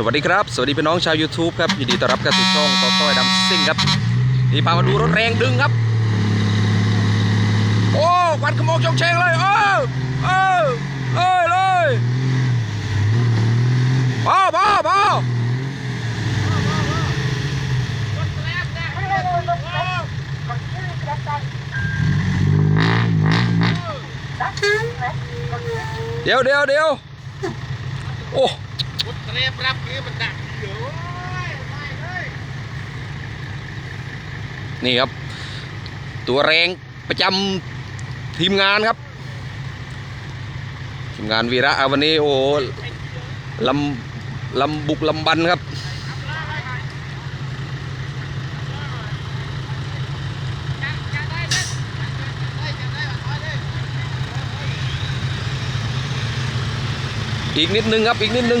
สวัสดีครับ สวัสดีพี่น้องชาว YouTube ครับยินดีต้อนรับเข้าสู่ช่องต่อต้อยดำซิ่งครับนี่พามาดูรถแรงดึงครับ โอ้ควันขโมงชงเชงเลยเออเออเอ้ยเลยพอพอพอเดี๋ยวเดี๋ยวเดี๋ยวโอ้ เตรียมรับนี้มันดักเดี๋ยวไม่เลยนี่ครับ ตัวแรงประจำทีมงานครับ ทีมงานวีระอะวันนี้โอ้ลำลำบุกลำบันครับอีกนิดนึงครับ อีกนิดนึง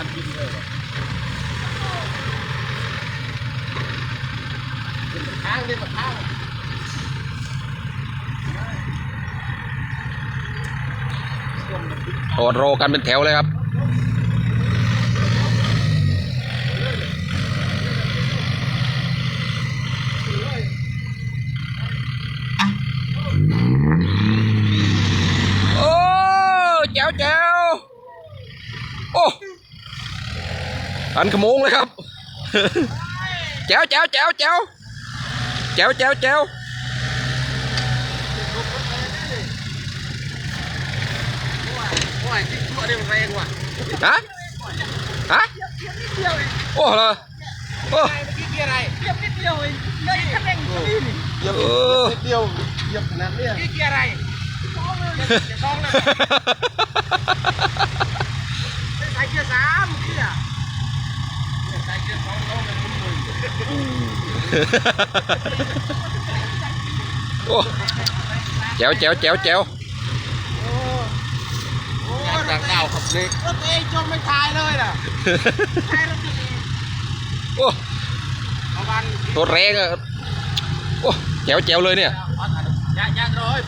ะข้างเดียวกับข้างโอดรอกันเป็นแถวเลยครับ โอ้แจ๋วแจ๋วโอ้ ทันขโมงเลยครับแจ๋วแจ๋วแจ๋วแจ๋วแจ๋วแจ๋วแจ๋วโอ้ยที่ชั่วนี่มันแรงว่ะฮะฮะเดียวเองโอ้เหรอโอ้เมื่อกี้เยร์อะไรเกียร์นิดเดียวเองเกียร์คันเร่งตัวนี้นี่เออนิดเดียวเยียบขนาดเนี้ยเกียร์อะไรสองเลยเกียร์สองเลยใส่เกียร์สาม เมื่อกี้อะใส่เกียร์สองแล้วมันมุนๆโอ้แจ๋วแจ๋วแจ๋วแจ๋ว โอ้ยดังดาวขับเล็กรถเองจนไม่ทายเลยน่ะทายรถตัวเอง โอ้ ประมาณ ตัวแรงอะโอ้แจ๋วแจ๋วเลยเนี่ย ยางยางร้อย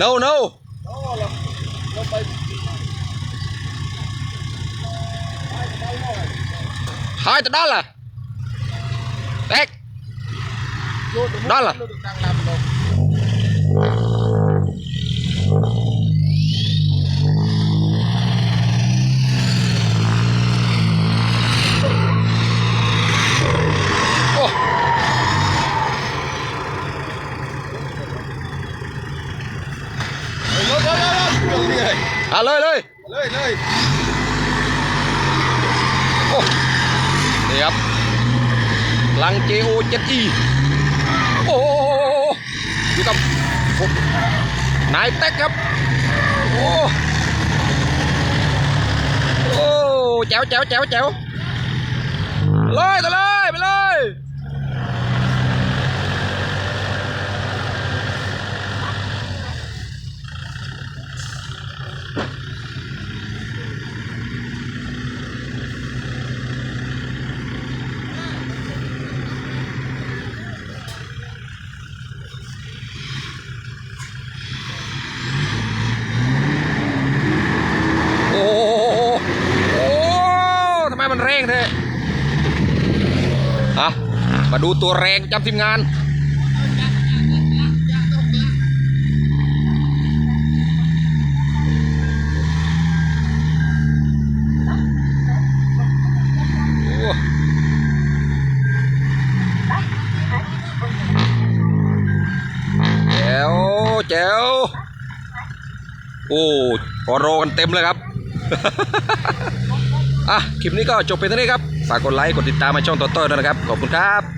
no no หายตัวด้า อะเลยเลยเลยเลยโอ้นี่ครับลัง JO 7E โอ้โหอยู่กับผมนายเต็กครับ โอ้โอ้แจ๋วแจ๋วแจ๋วแจ๋วเลยต่อเลยาดูตัวแรงจำทีมงานเจ๋วแจ๋วโอ้ขอโรกันเต็มเลยครับ อะ คลิปนี้ก็จบไปเท่านี้ครับ ฝากกดไลค์ กดติดตามมาช่องต่อต้น้วนะครับ ขอบคุณครับ